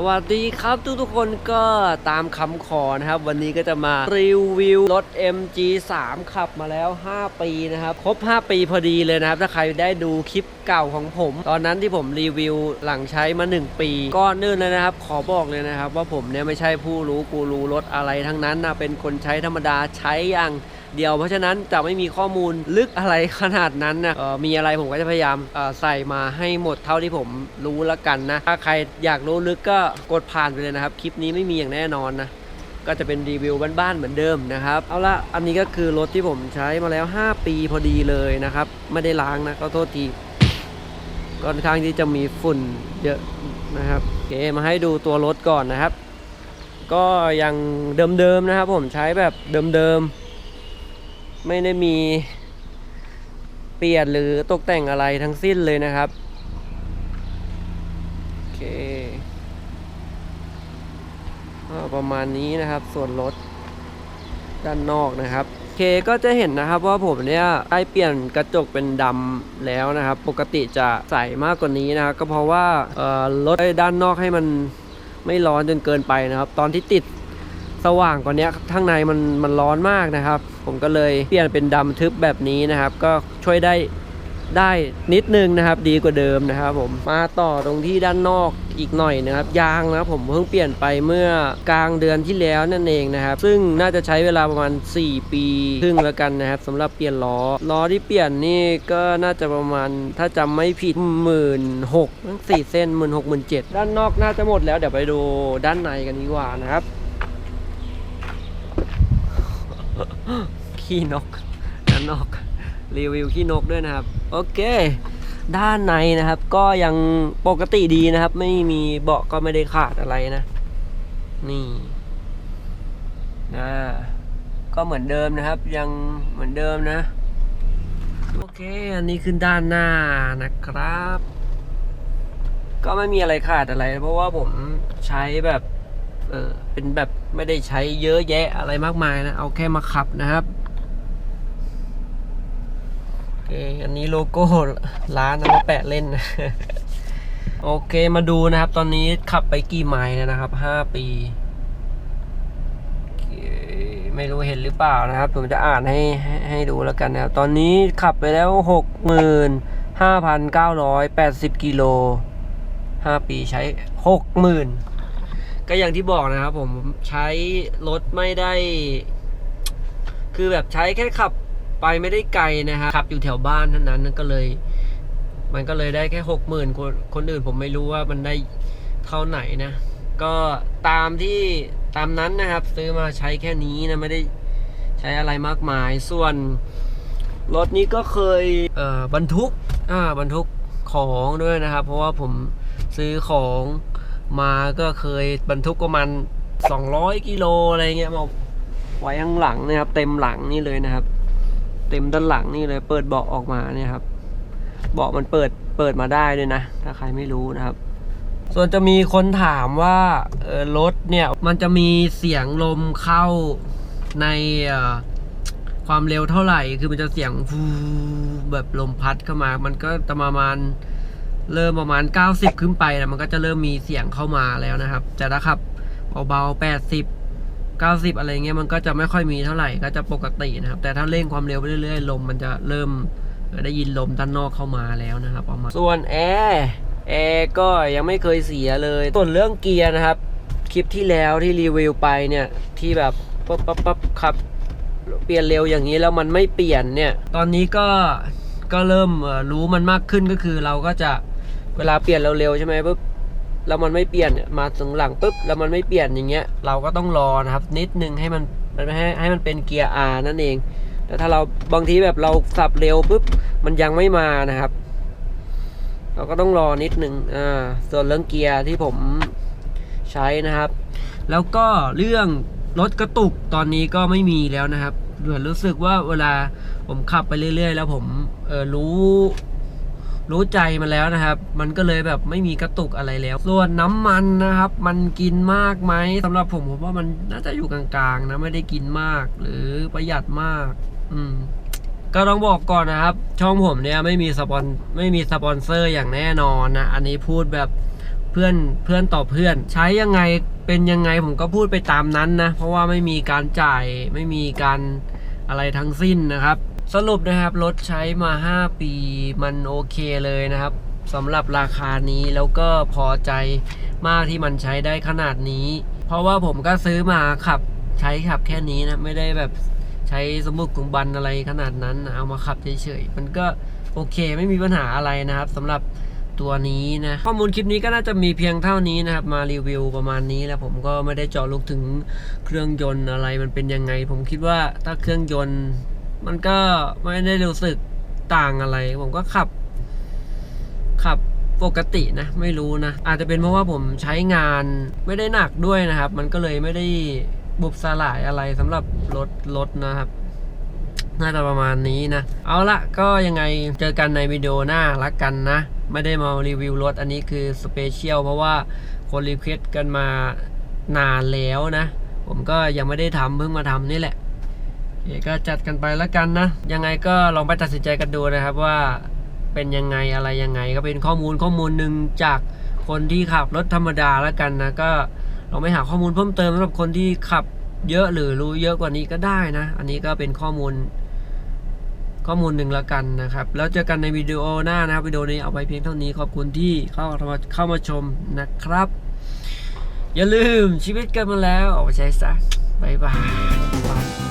สวัสดีครับทุกทุกๆคนก็ตามคำขอนะครับ วันนี้ก็จะมารีวิวรถ MG3 ขับมาแล้ว 5 ปีนะครับ ครบ 5 ปีพอดีเลยนะครับ ถ้าใครได้ดูคลิปเก่าของผม ตอนนั้นที่ผมรีวิวหลังใช้มา 1 ปีก็นื่นเลยนะครับ ขอบอกเลยนะครับ ว่าผมเนี่ยไม่ใช่ผู้รู้กูรู้รถอะไรทั้งนั้นนะเป็นคนใช้ธรรมดาใช้อย่าง เดียว เพราะฉะนั้นจะไม่มีข้อมูลลึกอะไรขนาดนั้นนะมีอะไรผมก็จะพยายามใส่มาให้หมดเท่าที่ผมรู้แล้วกันนะ ถ้าใครอยากรู้ลึกก็กดผ่านไปเลยนะครับ คลิปนี้ไม่มีอย่างแน่นอนนะก็จะเป็นรีวิวบ้านๆเหมือนเดิมนะครับ เอาละอันนี้ก็คือรถที่ผมใช้มาแล้ว 5 ปีพอดีเลยนะครับ ไม่ได้ล้างนะก็โทษทีค่อนข้างที่จะมีฝุ่นเยอะนะครับโอเคมาให้ดูตัวรถก่อนนะครับ ก็ยังเดิมๆนะครับ ผมใช้แบบเดิมๆ ไม่ได้มีเปลี่ยนหรือตกแต่งอะไรทั้งสิ้นเลยนะครับโอเคประมาณนี้นะครับส่วนรถด้านนอกนะครับโอเคก็จะเห็นนะครับว่าผมเนี่ยได้เปลี่ยนกระจกเป็นดำแล้วนะครับ ปกติจะใสมากกว่านี้นะครับก็เพราะว่ารถด้านนอกให้มันไม่ร้อนจนเกินไปนะครับ ตอนที่ติด สว่างกว่านี้ข้างในมันมันร้อนมากนะครับ ผมก็เลยเปลี่ยนเป็นดำทึบแบบนี้นะครับ ก็ช่วยได้ได้นิดนึงนะครับ ดีกว่าเดิมนะครับ ผมมาต่อตรงที่ด้านนอกอีกหน่อยนะครับ ยางนะครับผมเพิ่งเปลี่ยนไปเมื่อกลางเดือนที่แล้วนั่นเองนะครับ ซึ่งน่าจะใช้เวลาประมาณ 4 ปีครึ่งแล้วกันนะครับสำหรับเปลี่ยนล้อล้อที่เปลี่ยนนี่ก็น่าจะประมาณถ้าจำไม่ผิดหมื่นหกทั้งสี่เส้นหมื่นหกหมื่นเจ็ดด้านนอกน่าจะหมดแล้วเดี๋ยวไปดูด้านในกันดีกว่านะครับ ขี้นกด้านนอกรีวิวขี้นกด้วยนะครับ โอเค ด้านในนะครับ ก็ยังปกติดีนะครับ ไม่มีเบาะก็ไม่ได้ขาดอะไรนะ นี่นะก็เหมือนเดิมนะครับ ยังเหมือนเดิมนะ โอเค อันนี้คือด้านหน้านะครับ ก็ไม่มีอะไรขาดอะไร เพราะว่าผมใช้แบบ เออเป็นแบบไม่ได้ใช้เยอะแยะอะไรมากมายนะ เอาแค่มาขับนะครับโอเคอันนี้โลโก้ร้านนะมาแปะเล่น โอเคมาดูนะครับ ตอนนี้ขับไปกี่ไมล์นะครับห้าปีไม่รู้เห็นหรือเปล่านะครับ ผมจะอ่านให้ให้ให้ดูแล้วกันนะครับ ตอนนี้ขับไปแล้วหกหมื่นห้าพันเก้าร้อยแปดสิบกิโลห้าปีใช้หกหมื่น ก็อย่างที่บอกนะครับผมใช้รถไม่ได้ คือแบบใช้แค่ขับไปไม่ได้ไกลนะครับขับอยู่แถวบ้านเท่านั้นก็เลย มันก็เลยได้แค่หกหมื่นคนคนอื่นผมไม่รู้ว่ามันได้เท่าไหนนะ ก็ตามที่ตามนั้นนะครับ ซื้อมาใช้แค่นี้นะไม่ได้ใช้อะไรมากมาย ส่วนรถนี้ก็เคยเอ่อบรรทุกอ่าบรรทุกของด้วยนะครับ เพราะว่าผมซื้อของ มาก็เคยบรรทุกประมาณ200กิโลอะไรเงี้ยมาไว้ข้างหลังนะครับ เต็มหลังนี่เลยนะครับ เต็มด้านหลังนี่เลยเปิดเบาะออกมาเนี่ยครับเบาะมันเปิดเปิดมาได้ด้วยนะ ถ้าใครไม่รู้นะครับ ส่วนจะมีคนถามว่าเออรถเนี่ยมันจะมีเสียงลมเข้าในความเร็วเท่าไหร่ คือมันจะเสียงฟูแบบลมพัดเข้ามา มันก็จะประมาณ เริ่มประมาณ 90 ขึ้นไปนะมันก็จะเริ่มมีเสียงเข้ามาแล้วนะครับ แต่ถ้าขับเบาๆ80 90 อะไรเงี้ยมันก็จะไม่ค่อยมีเท่าไหร่ก็จะปกตินะครับ แต่ถ้าเร่งความเร็วไปเรื่อยๆ ลมมันจะเริ่มเอ่อได้ยินลมด้านนอกเข้ามาแล้วนะครับประมาณส่วนแอร์แอร์ก็ยังไม่เคยเสียเลย ส่วนเรื่องเกียร์นะครับ คลิปที่แล้วที่รีวิวไปเนี่ย ที่แบบปั๊บปั๊บปั๊บขับ เปลี่ยนเร็วอย่างนี้แล้วมันไม่เปลี่ยนเนี่ย ตอนนี้ก็ก็เริ่มเอ่อรู้มันมากขึ้นก็คือเราก็จะ เวลาเปลี่ยนเราเร็วใช่ไหมปุ๊บแล้วมันไม่เปลี่ยนมาถึงหลังปุ๊บแล้วมันไม่เปลี่ยนอย่างเงี้ย เราก็ต้องรอนะครับ นิดนึงให้มันมันให้ให้มันเป็นเกียร์ R นั่นเอง แต่ถ้าเราบางทีแบบเราสับเร็วปุ๊บมันยังไม่มานะครับ เราก็ต้องรอนิดนึงอ่าส่วนเรื่องเกียร์ที่ผมใช้นะครับ แล้วก็เรื่องรถกระตุกตอนนี้ก็ไม่มีแล้วนะครับเหมือนรู้สึกว่าเวลาผมขับไปเรื่อย ๆ แล้วผมเออรู้ รู้ใจมันแล้วนะครับ มันก็เลยแบบไม่มีกระตุกอะไรแล้ว ส่วนน้ำมันนะครับ มันกินมากไหมสำหรับผมผมว่ามันน่าจะอยู่กลางๆนะไม่ได้กินมาก หรือประหยัดมาก อืมก็ต้องบอกก่อนนะครับ ช่องผมเนี่ยไม่มีสปอนไม่มีสปอนเซอร์อย่างแน่นอนนะ อันนี้พูดแบบเพื่อนเพื่อนต่อเพื่อน ใช้ยังไงเป็นยังไงผมก็พูดไปตามนั้นนะ เพราะว่าไม่มีการจ่ายไม่มีการอะไรทั้งสิ้นนะครับ สรุปนะครับ รถใช้มา 5 ปีมันโอเคเลยนะครับสำหรับราคานี้แล้วก็พอใจมากที่มันใช้ได้ขนาดนี้ เพราะว่าผมก็ซื้อมาขับใช้ขับแค่นี้นะ ไม่ได้แบบใช้สมบุกขุมบันอะไรขนาดนั้นเอามาขับเฉยๆมันก็โอเคไม่มีปัญหาอะไรนะครับสำหรับตัวนี้นะ ข้อมูลคลิปนี้ก็น่าจะมีเพียงเท่านี้นะครับ มารีวิวประมาณนี้แล้วผมก็ไม่ได้เจาะลึกถึงเครื่องยนต์อะไรมันเป็นยังไง ผมคิดว่าถ้าเครื่องยนต์ มันก็ไม่ได้รู้สึกต่างอะไร ผมก็ขับ ขับปกตินะ ไม่รู้นะ อาจจะเป็นเพราะว่าผมใช้งานไม่ได้หนักด้วยนะครับ มันก็เลยไม่ได้บุบสลายอะไรสำหรับรถรถนะครับน่าจะประมาณนี้นะ เอาละก็ยังไงเจอกันในวิดีโอหน้าละกันนะ ไม่ได้มารีวิวรถอันนี้คือสเปเชียลเพราะว่าคนรีเควสกันมานานแล้วนะ ผมก็ยังไม่ได้ทำเพิ่งมาทำนี่แหละ ก็จัดกันไปแล้วกันนะ ยังไงก็ลองไปตัดสินใจกันดูนะครับว่าเป็นยังไงอะไรยังไง ก็เป็นข้อมูลข้อมูลหนึ่งจากคนที่ขับรถธรรมดาแล้วกันนะก็ลองไปหาข้อมูลเพิ่มเติมสำหรับคนที่ขับเยอะหรือรู้เยอะกว่านี้ก็ได้นะ อันนี้ก็เป็นข้อมูล ข้อมูลหนึ่งล้วกันนะครับ แล้วเจอกันในวิดีโอหน้านะครับวิดีโอนี้เอาไปเพียงเท่านี้ขอบคุณที่เข้ามาเข้ามาชมนะครับ อย่าลืมชีวิตเกิดมาแล้วเอาไปใช้ซะบ๊ายบาย